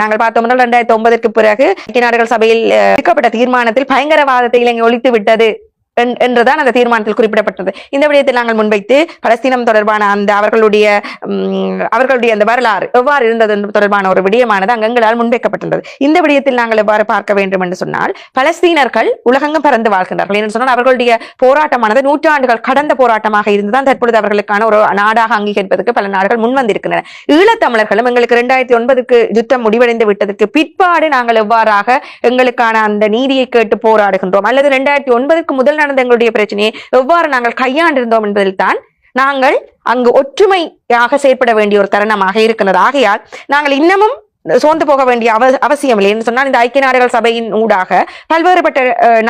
நாங்கள் பார்த்தோம் இரண்டாயிரத்தி ஒன்பதற்கு பிறகு ஐக்கிய நாடுகள் சபையில் எடுக்கப்பட்ட தீர்மானத்தில் பயங்கரவாதத்தை இலங்கை ஒழித்து விட்டது. என்றுதான் அந்த தீர்மானத்தில் குறிப்பிடப்பட்டது. இந்த விடயத்தில் நாங்கள் முன்வைத்து பலஸ்தீனம் தொடர்பான அந்த அவர்களுடைய அவர்களுடைய அந்த வரலாறு எவ்வாறு இருந்தது தொடர்பான ஒரு விடயமானது அங்கங்களால் முன்வைக்கப்பட்டிருந்தது. இந்த விடயத்தில் நாங்கள் எவ்வாறு பார்க்க வேண்டும் என்று சொன்னால் பலஸ்தீனர்கள் உலகங்கம் பறந்து வாழ்கின்றார்கள். என்று சொன்னால் அவர்களுடைய போராட்டமானது நூற்றாண்டுகள் கடந்த போராட்டமாக இருந்துதான் தற்பொழுது அவர்களுக்கான ஒரு நாடாக அங்கீகரிப்பதற்கு பல நாடுகள் முன்வந்திருக்கின்றன ஈழத்தமிழர்களும் எங்களுக்கு இரண்டாயிரத்தி ஒன்பதுக்கு யுத்தம் முடிவடைந்து விட்டதற்கு பிற்பாடு நாங்கள் எவ்வாறாக எங்களுக்கான அந்த நீதியை கேட்டு போராடுகின்றோம். அல்லது இரண்டாயிரத்தி ஒன்பதுக்கு முதல் நடந்த எங்களுடைய பிரச்சனையை. எவ்வாறு நாங்கள் கையாண்டிருந்தோம் என்பதில் தான் நாங்கள் அங்கு ஒற்றுமையாக செயற்பட வேண்டிய ஒரு தருணமாக இருக்கிறது. ஆகையால் நாங்கள் இன்னமும் சோர்ந்து போக வேண்டிய அவ அவசியம் இல்லை என்று சொன்னால் இந்த ஐக்கிய நாடுகள் சபையின் ஊடாக பல்வேறுபட்ட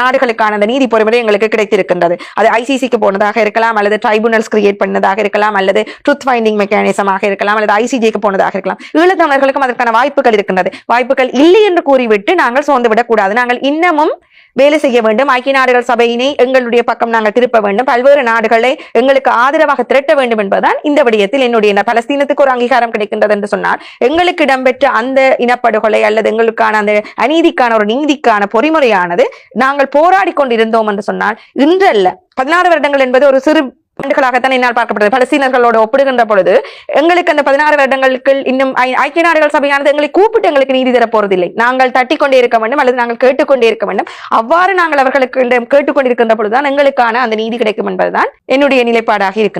நாடுகளுக்கான அந்த நீதி பொறுமுறை எங்களுக்கு கிடைத்திருக்கின்றது. அது ஐசிசிக்கு போனதாக இருக்கலாம் அல்லது ட்ரைபுனல்ஸ் கிரியேட் பண்ணதாக இருக்கலாம் அல்லது ட்ரூத் ஃபைண்டிங் மெக்கானிசமாக இருக்கலாம் அல்லது ஐசிஜிக்கு போனதாக இருக்கலாம். ஈழத்தமிழர்களுக்கும் அதற்கான வாய்ப்புகள் இருக்கின்றது. வாய்ப்புகள் இல்லை என்று கூறிவிட்டு நாங்கள் சோர்ந்து விடக்கூடாது. நாங்கள் இன்னமும் வேலை செய்ய வேண்டும். ஐக்கிய நாடுகள் சபையினை எங்களுடைய பக்கம் நாங்கள் திருப்ப வேண்டும். பல்வேறு நாடுகளை எங்களுக்கு ஆதரவாக திரட்ட வேண்டும் என்பதுதான் இந்த விடயத்தில் என்னுடைய பலஸ்தீனத்துக்கு ஒரு அங்கீகாரம் கிடைக்கின்றது என்று சொன்னால் எங்களுக்கு இடம்பெற்ற அந்த இனப்படுகொலை அல்லது எங்களுக்கான அந்த அநீதிக்கான ஒரு நீதிக்கான பொறிமுறையானது நாங்கள் போராடி கொண்டிருந்தோம் என்று சொன்னால் இன்றல்ல. பதினாறு வருடங்கள் என்பது ஒரு சிறு ஆண்டுகளாகத்தான் என்னால் பார்க்கப்பட்டது பலஸ்தீனர்களோடு ஒப்பிடுகின்ற பொழுது எங்களுக்கு அந்த பதினாறு வருடங்களுக்கு இன்னும் ஐக்கிய நாடுகள் சபையானது எங்களை கூப்பிட்டு எங்களுக்கு நீதி தரப்போறதில்லை நாங்கள் தட்டி கொண்டே இருக்க வேண்டும் அல்லது நாங்கள் கேட்டுக்கொண்டே இருக்க வேண்டும். அவ்வாறு நாங்கள் அவர்களுக்கு கேட்டுக்கொண்டிருக்கின்ற பொழுதுதான் எங்களுக்கான அந்த நீதி கிடைக்கும் என்பதுதான் என்னுடைய நிலைப்பாடாக இருக்கு